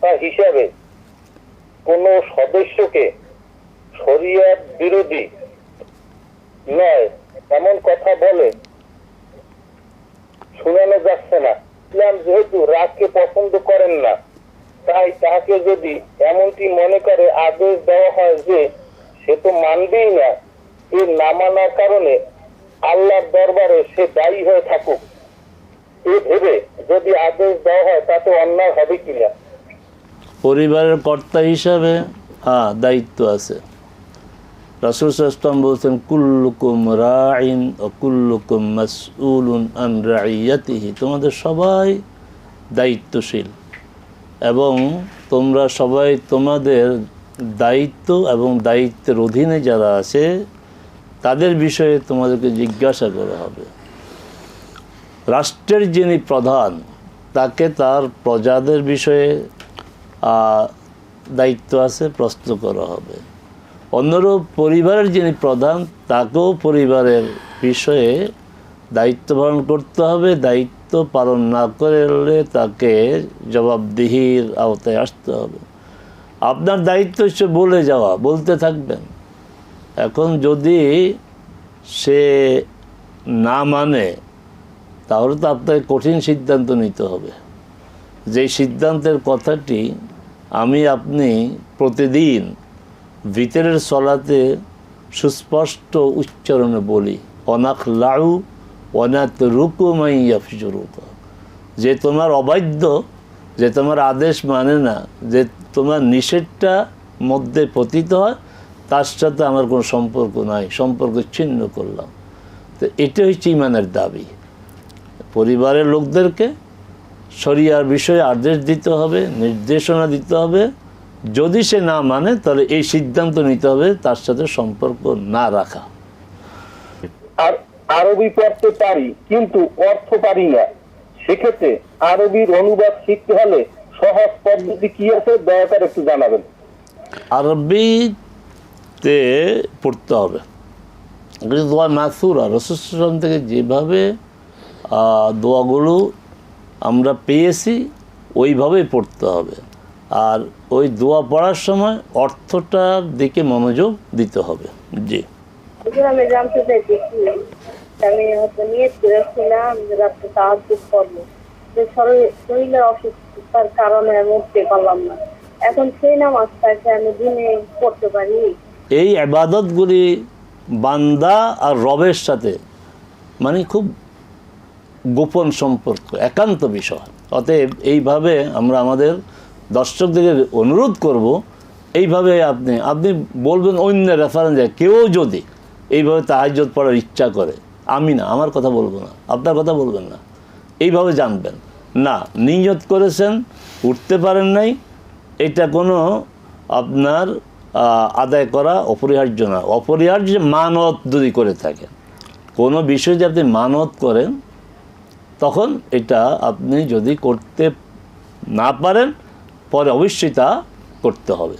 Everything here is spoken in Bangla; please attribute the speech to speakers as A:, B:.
A: কর্তা হিসাবে কোন সদস্যকে শরিয়াত বিরোধী নয়, এমন কথা বলে শুনানো যাচ্ছে না। ইসলাম যেহেতু রাগকে পছন্দ করেন না, তাই তাকে যদি এমনটি মনে করে আদেশ দেওয়া হয় যে সে তো মানবেই না এর না মানার কারণে আল্লাহর দরবারে সে দায়ী হয়ে থাকুক। এ ভেবে যদি আদেশ দেওয়া হয় তাতে অন্যায় হবে কিনা?
B: পরিবারের কর্তা হিসাবে হ্যাঁ দায়িত্ব আছে। রাসুল ইসলাম বলছেন, কুল্লুকুম রাইন ও কুল্লুকুম মাসউলুন আন রাইয়াতিহি তোমাদের সবাই দায়িত্বশীল। এবং তোমরা সবাই তোমাদের দায়িত্ব এবং দায়িত্বের অধীনে যারা আছে, তাদের বিষয়ে তোমাদেরকে জিজ্ঞাসা করা হবে। রাষ্ট্রের যিনি প্রধান, তাকে তার প্রজাদের বিষয়ে দায়িত্ব আছে, প্রশ্ন করা হবে। অন্যরূপ পরিবারের যিনি প্রধান, তাকেও পরিবারের বিষয়ে দায়িত্ব পালন করতে হবে। দায়িত্ব পালন না করলে তাকে জবাবদিহির আওতায় আসতে হবে। আপনার দায়িত্ব হচ্ছে বলে যাওয়া, বলতে থাকবেন। এখন যদি সে না মানে তাহলে তো আপনাকে কঠিন সিদ্ধান্ত নিতে হবে। যে সিদ্ধান্তের কথাটি আমি আপনি প্রতিদিন ভিতরের সলাতে সুস্পষ্ট উচ্চারণে বলি। অনাখ লাউ অনাথ রুকুমাইয়া ফিজরুকা যে তোমার অবাধ্য, যে তোমার আদেশ মানে না, যে তোমার নিষেধটা মধ্যে পতিত হয়, তার সাথে আমার কোনো সম্পর্ক নাই, সম্পর্ক ছিন্ন করলাম। তো এটা হচ্ছে ইমানের দাবি। পরিবারের লোকদেরকে শরিয়ার বিষয়ে আদেশ দিতে হবে নির্দেশনা দিতে হবে। যদি সে না মানে তাহলে এই সিদ্ধান্ত নিতে হবে তার সাথে সম্পর্ক না রাখা।
A: আর আরবি পড়তে পারি কিন্তু অর্থ পারি না। সেক্ষেত্রে আরবির অনুবাদ শিখতে হলে সহজ পদ্ধতি কি আছে দয়া করে একটু জানাবেন।
B: আরবিতে পড়তে হবে। দোয়া মাসুরা রসুলাম থেকে যেভাবে আহ, দোয়াগুলো আমরা পেয়েছি ওইভাবেই পড়তে হবে। আর ওই দোয়া পড়ার সময় অর্থটার দিকে মনোযোগ দিতে হবে। জি।
C: আমি জানতে চাইছি আমি হয়তো নিয়ত করেছিলাম যে রাত্রে সাহায্য করব। যে শরীরের অসুস্থতার কারণে আমি উঠতে পারলাম না। এখন সেই নামাজটাকে আমি দিনে পড়তে পারি।
B: এই আবাদতগুলি বান্দা আর রবের সাথে মানে খুব গোপন সম্পর্ক, একান্ত বিষয়। অতএব এইভাবে আমরা আমাদের দর্শকদের অনুরোধ করব, এইভাবে আপনি আপনি বলবেন অন্য রেফারেন্সে কেউ যদি এইভাবে তাহাজ্জত পড়ার ইচ্ছা করে, আমি না, আমার কথা বলব না, আপনার কথা বলবেন না, এইভাবে জানবেন। না, নিয়ত করেছেন, উঠতে পারেন নাই, এটা কোনো আপনার আদায় করা অপরিহার্য না। অপরিহার্য মানত যদি করে থাকেন, কোনো বিষয় যদি আপনি মানত করেন তখন এটা আপনি যদি করতে না পারেন পরে অবশ্যই তা করতে হবে।